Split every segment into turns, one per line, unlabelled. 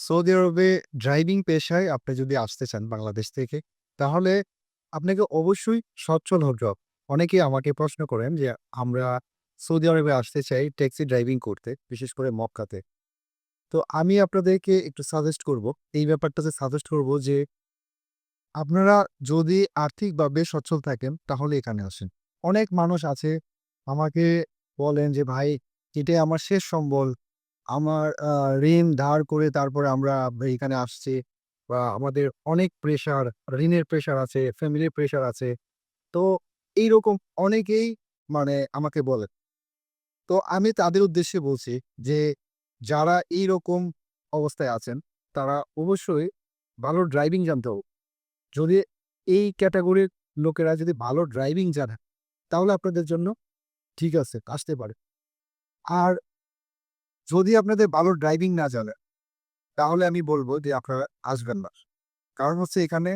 Saudi আরবে driving পেশায় আপনি যদি আসতে চান বাংলাদেশ থেকে, তাহলে আপনাকে অবশ্যই সচ্ছল হতে হবে। অনেকেই আমাকে প্রশ্ন করেন যে, আমরা সৌদি আরবে আসতে চাই ট্যাক্সি ড্রাইভিং করতে, বিশেষ করে মক্কাতে। তো আমি আপনাদেরকে একটু সাজেস্ট করব, এই ব্যাপারটাতে সাজেস্ট করব যে আপনারা যদি আর্থিকভাবে সচ্ছল থাকেন, তাহলে এখানে আসেন। অনেক মানুষ আছে আমাকে বলেন যে, "ভাই, এটাই আমার শেষ সম্বল। আমার আ ঋণ ধার করে তারপরে আমরা এখানে আসছি বা আমাদের অনেক প্রেশার, ঋণের প্রেশার আছে, ফ্যামিলির প্রেশার আছে।" তো এইরকম অনেকেই মানে আমাকে বলে। তো আমি তাদের উদ্দেশ্যে বলছি যে, যারা এইরকম অবস্থায় আছেন, তারা অবশ্যই ভালো ড্রাইভিং জানতে হবে। যদি এই ক্যাটাগরির লোকেরা যদি ভালো ড্রাইভিং জানে, তাহলে আপনাদের জন্য ঠিক আছে, আসতে পারে। আর যদি আপনাদের ভালো ড্রাইভিং না জানে, তাহলে আমি বলব যে আপনারা আসবেন না। কারণ হচ্ছে এখানে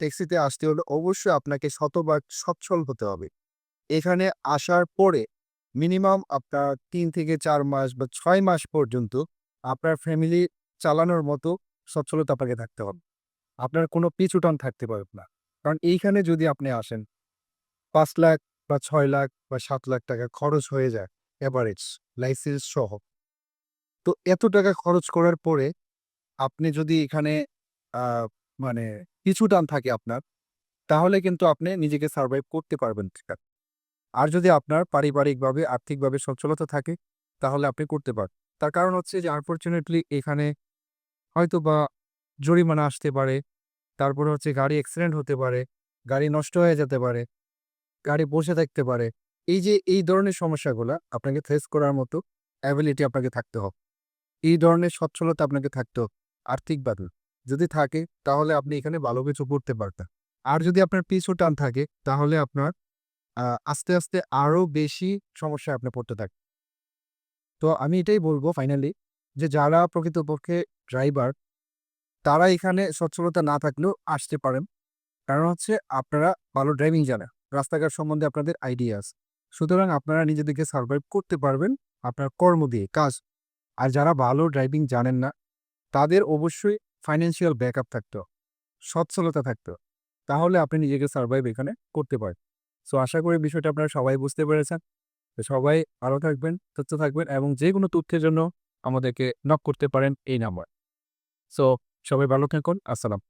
ট্যাক্সিতে আসতে হলে অবশ্যই আপনাকে শতভাগ সচ্ছল হতে হবে। এখানে আসার পরে মিনিমাম আপনার তিন থেকে চার মাস বা ছয় মাস পর্যন্ত আপনার ফ্যামিলি চালানোর মতো সচ্ছলতা আপনাকে থাকতে হবে। আপনার কোনো পিছুটান থাকতে পারবে না। কারণ এইখানে যদি আপনি আসেন, পাঁচ লাখ বা ছয় লাখ বা সাত লাখ টাকা খরচ হয়ে যায় এভারেজ লাইসেন্স সহ। তো এত টাকা খরচ করার পরে আপনি যদি এখানে মানে পিছুটান থাকে আপনার, তাহলে কিন্তু আপনি নিজেকে সার্ভাইভ করতে পারবেন না। আর যদি আপনার পারিবারিকভাবে, আর্থিকভাবে সচ্ছলতা থাকে, তাহলে আপনি করতে পারেন। তার কারণ হচ্ছে যে আনফরচুনেটলি এখানে হয়তো বা জরিমানা আসতে পারে, তারপরে হচ্ছে গাড়ি অ্যাক্সিডেন্ট হতে পারে, গাড়ি নষ্ট হয়ে যেতে পারে, গাড়ি বসে থাকতে পারে। এই যে এই ধরনের সমস্যাগুলা আপনাকে ফেস করার মতো অ্যাবিলিটি আপনাকে থাকতে হবে। এই ধরনের সচ্ছলতা আপনাকে থাকতে হবে আর্থিকভাবে। যদি থাকে তাহলে আপনি এখানে ভালো কিছু করতে পারতেন। আর যদি আপনার পিছু টান থাকে তাহলে আপনার আস্তে, আস্তে আরও বেশি সমস্যায় আপনি পড়তে থাকবেন। তো আমি এটাই বলব ফাইনালি যে যারা প্রকৃতপক্ষে ড্রাইভার, তারা এখানে সচ্ছলতা না থাকলেও আসতে পারেন। কারণ হচ্ছে আপনারা ভালো ড্রাইভিং জানেন। রাস্তাঘাট সম্বন্ধে আপনাদের আইডিয়া আছে। সুতরাং আপনারা নিজেদেরকে সারভাইভ করতে পারবেন আপনার কর্ম দিয়ে, কাজ। আর যারা ভালো ড্রাইভিং জানেন না, তাদের অবশ্যই ফাইন্যান্সিয়াল ব্যাকআপ থাকত সচ্ছলতা থাকতো তাহলে আপনি নিজেকে সার্ভাইভ এখানে করতে পারেন। সো আশা করি বিষয়টা আপনারা সবাই বুঝতে পেরেছেন। তো সবাই ভালো থাকবেন, সুস্থ থাকবেন এবং যে কোনো তথ্যের জন্য আমাদেরকে নক করতে পারেন এই নাম্বার সো সবাই ভালো থাকুন। আসসালাম।